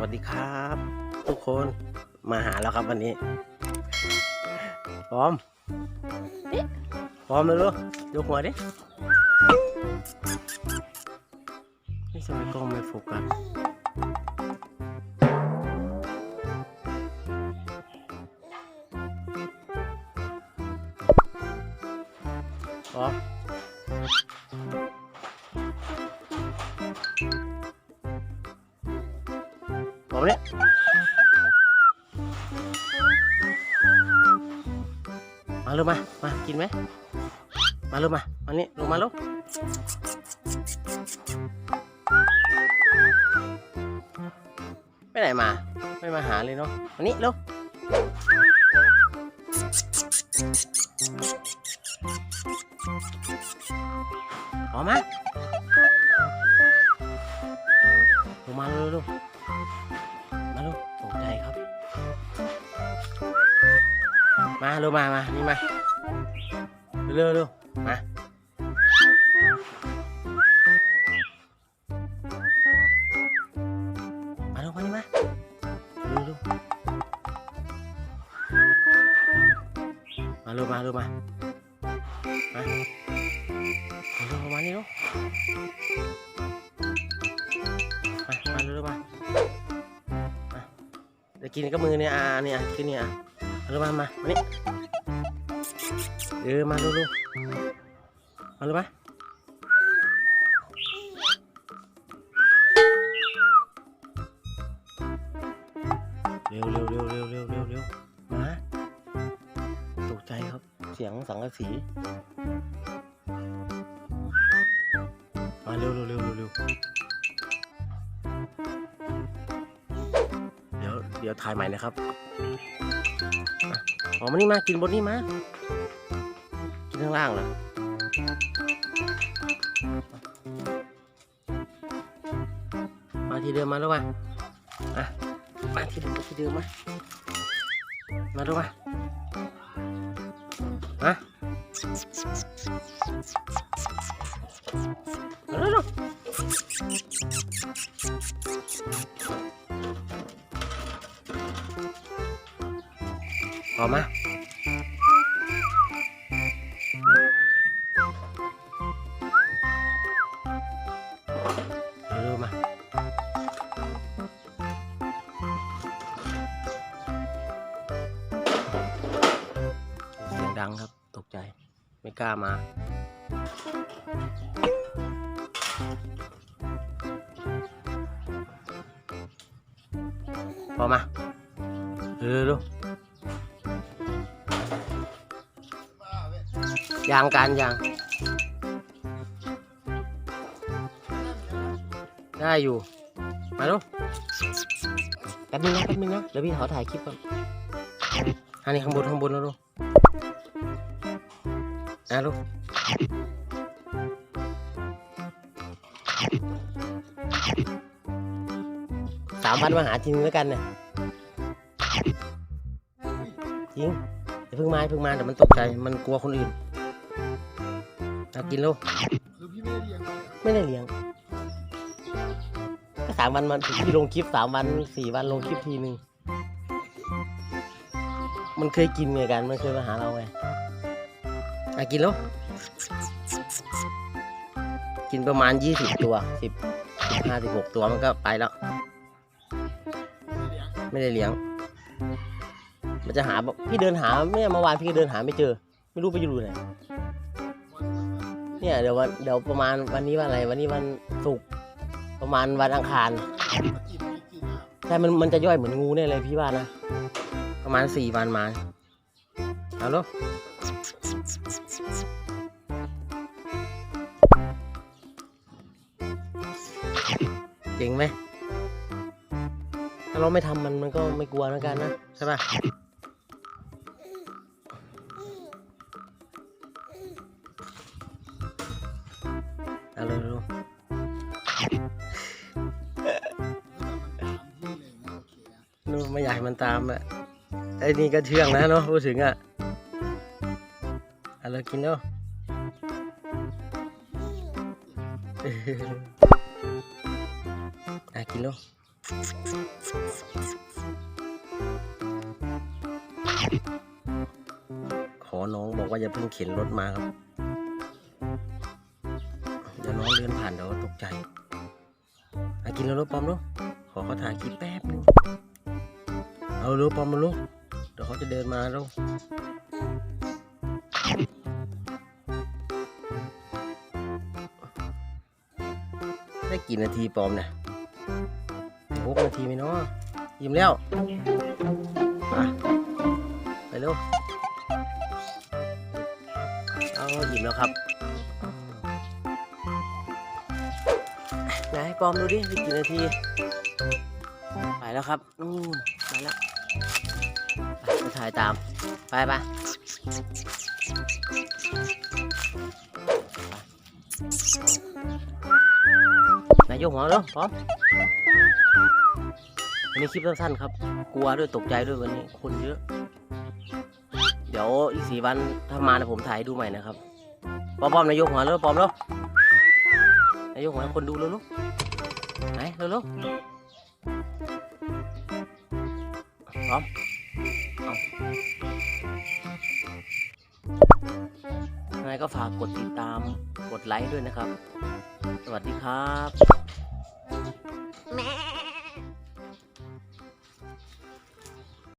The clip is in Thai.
วัสดีครับ ทุกคนมาหาแล้วครับวันนี้ พร้อม พร้อมเลยลูกยกหัวดินี่ทำไมกล้องไม่โฟกัสพร้อม เนี่ยมาลูกมา มา กินไหม มาลูกมา มานี่ลงมาลูกไปไหนมา ไม่มาหาเลยเนาะมานี่ลูกอ มาเร็วมามานี่มาเร็วเร็วมามาลูกมานี่มาเร็วเร็วมาลูกมาลูกมามาเร็วมานี่ลูกมามาเร็วมามาเดี๋ยวกินกับมือเนี่ยอ่าเนี่ยกินเนี่ย มาเร็วมามามานี่เออมาลูกๆมาลูกมาเร็วเร็วเร็วเร็วเร็วเร็วเร็วมาตกใจครับเสียงสังกะสีมาเร็วเร็วเร็วเร็ว ดี๋ยวเดี๋ยวถ่ายใหม่นะครับอะอกมานี่มากินบนนี่มา กินข้างล่างเหรอมาที่เดิมมาแล้วมาอะมาที่เดิมมาที่เดิมมา มาดูมามามาดูดู ออกมาเร็วมาเสียงดังครับตกใจ ไม่กล้ามาพอมาเร็วๆ ยางการยาง ได้อยู่ มาลูกแป๊บนึงนะแป๊บนึงนะ เดี๋ยวพี่ขอถ่ายคลิปก่อนอันนี้ข้างบนข้างบนนะลูกนะลูกสามวันมาหาจริงแล้วกันเนี่ยจริงอย่าเพิ่งมาเพิ่งมาเดี๋ยวมันตกใจมันกลัวคนอื่น กินลูกคือพี่ไม่ได้เลี้ยงเลยไม่ได้เลี้ยงก็สามวันมันพี่ลงคลิปสามวันสี่วันลงคลิปทีหนึ่งมันเคยกินเหมือนกันมันเคยมาหาเราไงอะกินแล้วกินประมาณยี่สิบตัวสิบสิบห้าสิบหกตัวมันก็ไปแล้ว ไม่ได้เลี้ยงไม่ได้เลี้ยงมันจะหาแบบพี่เดินหาเนี่ยเมื่อวานพี่ก็เดินหาไม่เจอ ไม่รู้ไปอยู่ไหน เนี่ยเดี๋ยววันเดี๋ยวประมาณวันนี้วันอะไรวันนี้วันศุกร์ประมาณวันอังคารใช่มันมันจะย่อยเหมือนงูเนี่ยเลยพี่ว่านะประมาณสี่วันมาเอาลูกเจ๋งไหมถ้าเราไม่ทำมันมันก็ไม่กลัวแล้วกันนะ ใช่ป่ะ ไม่อยากให้มันตามอะไอ้นี่ก็เชื่องนะเนาะพูดถึงอะเอาเรากินเนาะอะกินเนาะขอน้องบอกว่าอย่าเพิ่งเข็นรถมาครับเดี๋ยวน้องเลื่อนผ่านเดี๋ยวตกใจอากินแล้วลูกปอมลูกขอเขาถ่ายคลิปแป๊บนึง ลูกปอมมาลูกเดี๋ยวเขาจะเดินมาลูกได้กี่นาทีปอมเนี่ยหกนาทีไหมเนาะยิ้มแล้วมาไปเร็วเอายิ้มแล้วครับไหนปอมดูดิได้กี่นาทีไปแล้วครับนู่นไปแล้ว ไปถ่ายตาม ไปไปนายยกหัวแล้วพร้อมวันนี้คลิปสั้นๆครับ กลัวด้วยตกใจด้วยวันนี้คนเยอะ เดี๋ยวอีกสี่วันถ้ามานะผมถ่ายดูใหม่นะครับปอมปอมนายยกหัวแล้วปอมแล้วนายยกหัวให้คนดูแล้วลูกไหนเร็วๆพร้อ มเอายังไงก็ฝากกดติดตาม กดไลค์ด้วยนะครับ สวัสดีครับ